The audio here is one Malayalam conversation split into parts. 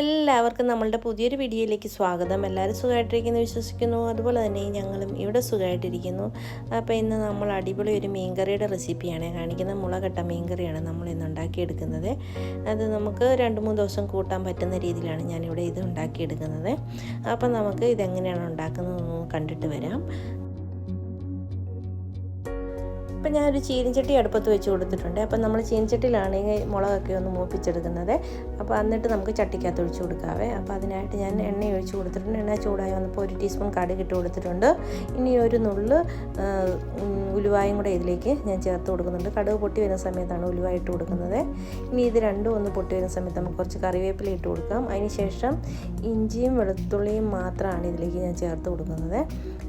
എല്ലാവർക്കും നമ്മളുടെ പുതിയൊരു വീഡിയോയിലേക്ക് സ്വാഗതം. എല്ലാവരും സുഖമായിട്ടിരിക്കുന്നു വിശ്വസിക്കുന്നു. അതുപോലെ തന്നെ ഞങ്ങളും ഇവിടെ സുഖമായിട്ടിരിക്കുന്നു. അപ്പോൾ ഇന്ന് നമ്മൾ അടിപൊളി ഒരു മീൻകറിയുടെ റെസിപ്പിയാണ് കാണിക്കുന്നത്. മുളകട്ട മീൻകറിയാണ് നമ്മൾ ഇന്ന് ഉണ്ടാക്കിയെടുക്കുന്നത്. അത് നമുക്ക് രണ്ട് മൂന്ന് ദിവസം കൂട്ടാൻ പറ്റുന്ന രീതിയിലാണ് ഞാനിവിടെ ഇത് ഉണ്ടാക്കിയെടുക്കുന്നത്. അപ്പോൾ നമുക്ക് ഇതെങ്ങനെയാണ് ഉണ്ടാക്കുന്നത് കണ്ടിട്ട് വരാം. ഇപ്പം ഞാനൊരു ചീനിച്ചട്ടി അടുപ്പത്ത് വെച്ച് കൊടുത്തിട്ടുണ്ട്. അപ്പം നമ്മൾ ചീനിച്ചട്ടിയിലാണ് ഈ മുളകൊക്കെ ഒന്ന് മൂപ്പിച്ചെടുക്കുന്നത്. അപ്പോൾ എന്നിട്ട് നമുക്ക് ചട്ടിക്കകത്ത് ഒഴിച്ചു കൊടുക്കാവേ. അപ്പോൾ അതിനായിട്ട് ഞാൻ എണ്ണ ഒഴിച്ച് കൊടുത്തിട്ടുണ്ട്. എണ്ണ ചൂടായി വന്നപ്പോൾ ഒരു ടീസ്പൂൺ കടുക് ഇട്ട് കൊടുത്തിട്ടുണ്ട്. ഇനി ഒരു നുള്ള് ഉലുവായും കൂടെ ഇതിലേക്ക് ഞാൻ ചേർത്ത് കൊടുക്കുന്നുണ്ട്. കടുക് പൊട്ടി വരുന്ന സമയത്താണ് ഉലുവ ഇട്ട് കൊടുക്കുന്നത്. ഇനി ഇത് രണ്ടും ഒന്ന് പൊട്ടി വരുന്ന സമയത്ത് നമുക്ക് കുറച്ച് കറിവേപ്പില ഇട്ട് കൊടുക്കാം. അതിന് ശേഷം ഇഞ്ചിയും വെളുത്തുള്ളിയും മാത്രമാണ് ഇതിലേക്ക് ഞാൻ ചേർത്ത് കൊടുക്കുന്നത്.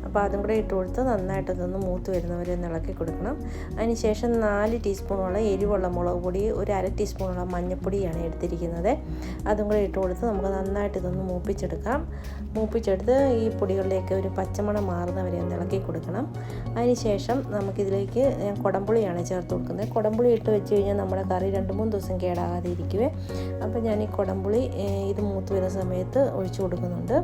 അപ്പോൾ അതും കൂടെ ഇട്ട് കൊടുത്ത് നന്നായിട്ട് ഇതൊന്ന് മൂത്ത് വരുന്നവരെ ഇളക്കി കൊടുക്കണം. അതിനുശേഷം നാല് ടീസ്പൂണോളം എരിവുള്ള മുളക് പൊടി ഒരു അര ടീസ്പൂണോളം മഞ്ഞൾപ്പൊടിയാണ് എടുത്തിരിക്കുന്നത്. അതും കൂടെ ഇട്ട് കൊടുത്ത് നമുക്ക് നന്നായിട്ട് ഇതൊന്ന് മൂപ്പിച്ചെടുക്കാം. മൂപ്പിച്ചെടുത്ത് ഈ പൊടികളിലേക്ക് ഒരു പച്ചമണം മാറുന്നവരെ ഒന്ന് ഇളക്കി കൊടുക്കണം. അതിനുശേഷം നമുക്കിതിലേക്ക് ഞാൻ കുടംപുളിയാണ് ചേർത്ത് കൊടുക്കുന്നത്. കുടംപുളി ഇട്ട് വെച്ച് കഴിഞ്ഞാൽ നമ്മുടെ കറി രണ്ട് മൂന്ന് ദിവസം കേടാകാതെ ഇരിക്കുവേ. അപ്പോൾ ഞാൻ ഈ കുടംപുളി ഇത് മൂത്ത് വരുന്ന സമയത്ത് ഒഴിച്ചു കൊടുക്കുന്നുണ്ട്.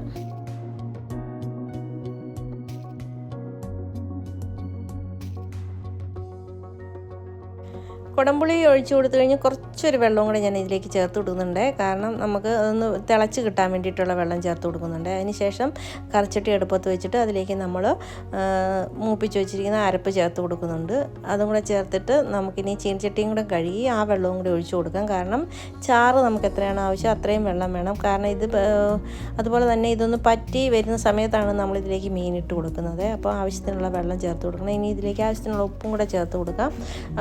കുടംപുളി ഒഴിച്ചു കൊടുത്തു കഴിഞ്ഞ് കുറച്ചൊരു വെള്ളവും കൂടെ ഞാൻ ഇതിലേക്ക് ചേർത്ത് കൊടുക്കുന്നുണ്ട്. കാരണം നമുക്ക് അതൊന്ന് തിളച്ച് കിട്ടാൻ വേണ്ടിയിട്ടുള്ള വെള്ളം ചേർത്ത് കൊടുക്കുന്നുണ്ട്. അതിന് ശേഷം കറച്ചട്ടി അടുപ്പത്ത് വെച്ചിട്ട് അതിലേക്ക് നമ്മൾ മൂപ്പിച്ച് വെച്ചിരിക്കുന്ന അരപ്പ് ചേർത്ത് കൊടുക്കുന്നുണ്ട്. അതും കൂടെ ചേർത്തിട്ട് നമുക്കിനി ചീനച്ചട്ടിയും കൂടെ കഴുകി ആ വെള്ളവും കൂടി ഒഴിച്ചു കൊടുക്കാം. കാരണം ചാറ് നമുക്ക് എത്രയാണ് ആവശ്യം അത്രയും വെള്ളം വേണം. കാരണം ഇത് അതുപോലെ തന്നെ ഇതൊന്ന് പറ്റി വരുന്ന സമയത്താണ് നമ്മൾ ഇതിലേക്ക് മീൻ ഇട്ട് കൊടുക്കുന്നത്. അപ്പോൾ ആവശ്യത്തിനുള്ള വെള്ളം ചേർത്ത് കൊടുക്കണം. ഇനി ഇതിലേക്ക് ആവശ്യത്തിനുള്ള ഉപ്പും കൂടെ ചേർത്ത് കൊടുക്കാം.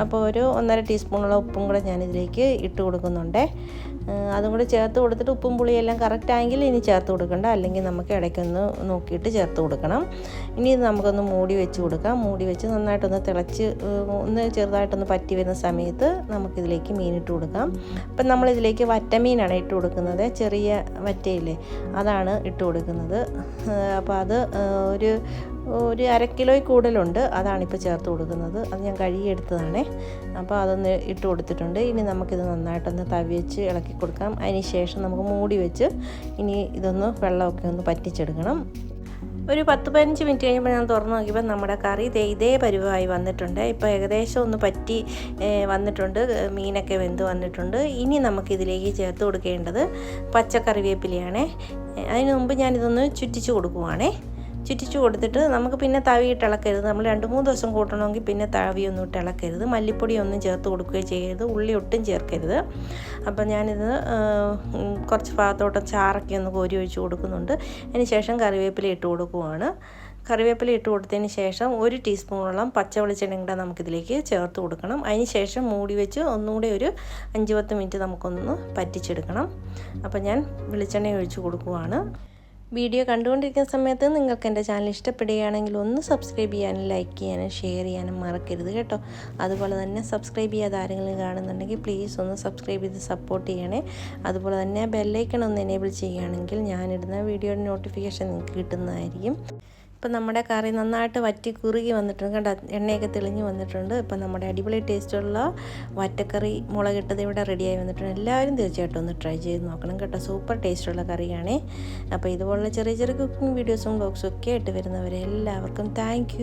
അപ്പോൾ ഒരു ഒന്നര ടീസ്പൂണുള്ള ഉപ്പും കൂടെ ഞാനിതിലേക്ക് ഇട്ട് കൊടുക്കുന്നുണ്ട്. അതും കൂടി ചേർത്ത് കൊടുത്തിട്ട് ഉപ്പും പുളിയെല്ലാം കറക്റ്റ് ആയെങ്കിൽ ഇനി ചേർത്ത് കൊടുക്കണ്ട. അല്ലെങ്കിൽ നമുക്ക് ഇടയ്ക്കൊന്ന് നോക്കിയിട്ട് ചേർത്ത് കൊടുക്കണം. ഇനി ഇത് നമുക്കൊന്ന് മൂടി വെച്ച് കൊടുക്കാം. മൂടി വെച്ച് നന്നായിട്ടൊന്ന് തിളച്ച് ഒന്ന് ചെറുതായിട്ടൊന്ന് പറ്റി വരുന്ന സമയത്ത് നമുക്കിതിലേക്ക് മീൻ ഇട്ട് കൊടുക്കാം. അപ്പം നമ്മളിതിലേക്ക് വറ്റമീനാണ് ഇട്ട് കൊടുക്കുന്നത്. ചെറിയ വറ്റയില്ലേ അതാണ് ഇട്ട് കൊടുക്കുന്നത്. അപ്പോൾ അത് ഒരു ഒരു അര കിലോയിൽ കൂടുതലുണ്ട്. അതാണിപ്പോൾ ചേർത്ത് കൊടുക്കുന്നത്. അത് ഞാൻ കഴുകിയെടുത്തതാണേ. അപ്പോൾ അതൊന്ന് ഇട്ട് കൊടുത്തിട്ടുണ്ട്. ഇനി നമുക്കിത് നന്നായിട്ടൊന്ന് തവി വെച്ച് ഇളക്കി കൊടുക്കാം. അതിന് ശേഷം നമുക്ക് മൂടി വെച്ച് ഇനി ഇതൊന്ന് വെള്ളമൊക്കെ ഒന്ന് പറ്റിച്ചെടുക്കണം. ഒരു പത്ത് പതിനഞ്ച് മിനിറ്റ് കഴിയുമ്പോൾ ഞാൻ തുറന്ന് നോക്കിയപ്പോൾ നമ്മുടെ കറി ഇതേ ഇതേ പരുവമായി വന്നിട്ടുണ്ട്. ഇപ്പോൾ ഏകദേശം ഒന്ന് പറ്റി വന്നിട്ടുണ്ട്. മീനൊക്കെ വെന്ത് വന്നിട്ടുണ്ട്. ഇനി നമുക്കിതിലേക്ക് ചേർത്ത് കൊടുക്കേണ്ടത് പച്ചക്കറിവേപ്പിലയാണേ. അതിന് മുമ്പ് ഞാനിതൊന്ന് ചുറ്റിച്ച് കൊടുക്കുവാണേ. ചുറ്റിച്ചു കൊടുത്തിട്ട് നമുക്ക് പിന്നെ തവിയിട്ട് ഇളക്കരുത്. നമ്മൾ രണ്ട് മൂന്ന് ദിവസം കൂട്ടണമെങ്കിൽ പിന്നെ തവിയൊന്നും ഇട്ട് ഇളക്കരുത്. മല്ലിപ്പൊടി ഒന്നും ചേർത്ത് കൊടുക്കുകയോ ചെയ്യരുത്. ഉള്ളി ഒട്ടും ചേർക്കരുത്. അപ്പം ഞാനിത് കുറച്ച് ഭാഗത്തോട്ട് ചാറൊക്കെ ഒന്ന് കോരി ഒഴിച്ച് കൊടുക്കുന്നുണ്ട്. അതിന് ശേഷം കറിവേപ്പില ഇട്ട് കൊടുക്കുവാണ്. കറിവേപ്പില ഇട്ട് കൊടുത്തതിന് ശേഷം ഒരു ടീസ്പൂണോളം പച്ച വെളിച്ചെണ്ണ കൂടെ നമുക്കിതിലേക്ക് ചേർത്ത് കൊടുക്കണം. അതിന് ശേഷം മൂടി വെച്ച് ഒന്നുകൂടി ഒരു അഞ്ച് പത്ത് മിനിറ്റ് നമുക്കൊന്ന് പറ്റിച്ചെടുക്കണം. അപ്പം ഞാൻ വെളിച്ചെണ്ണ ഒഴിച്ച് കൊടുക്കുവാണ്. വീഡിയോ കണ്ടുകൊണ്ടിരിക്കുന്ന സമയത്ത് നിങ്ങൾക്ക് എന്റെ ചാനൽ ഇഷ്ടപ്പെടുകയാണെങ്കിൽ ഒന്ന് സബ്സ്ക്രൈബ് ചെയ്യാനും ലൈക്ക് ചെയ്യാനും ഷെയർ ചെയ്യാനും മറക്കരുത് കേട്ടോ. അതുപോലെ തന്നെ സബ്സ്ക്രൈബ് ചെയ്യാതെ ആരെങ്കിലും കാണുന്നുണ്ടെങ്കിൽ പ്ലീസ് ഒന്ന് സബ്സ്ക്രൈബ് ചെയ്ത് സപ്പോർട്ട് ചെയ്യണേ. അതുപോലെ തന്നെ ബെല്ലൈക്കൺ ഒന്ന് എനേബിൾ ചെയ്യുകയാണെങ്കിൽ ഞാനിടുന്ന വീഡിയോയുടെ നോട്ടിഫിക്കേഷൻ നിങ്ങൾക്ക് കിട്ടുന്നതായിരിക്കും. ഇപ്പം നമ്മുടെ കറി നന്നായിട്ട് വറ്റി കുറുകി വന്നിട്ടുണ്ട്. കണ്ട? എണ്ണയൊക്കെ തെളിഞ്ഞ് വന്നിട്ടുണ്ട്. ഇപ്പം നമ്മുടെ അടിപൊളി ടേസ്റ്റുള്ള വറ്റക്കറി മുളകിട്ടത് ഇവിടെ റെഡിയായി വന്നിട്ടുണ്ട്. എല്ലാവരും തീർച്ചയായിട്ടും ഒന്ന് ട്രൈ ചെയ്ത് നോക്കണം കേട്ടോ. സൂപ്പർ ടേസ്റ്റുള്ള കറിയാണേ. അപ്പോൾ ഇതുപോലുള്ള ചെറിയ ചെറിയ കുക്കിംഗ് വീഡിയോസും ബ്ലോഗ്സും ഒക്കെ ആയിട്ട് വരുന്നവരെ എല്ലാവർക്കും താങ്ക്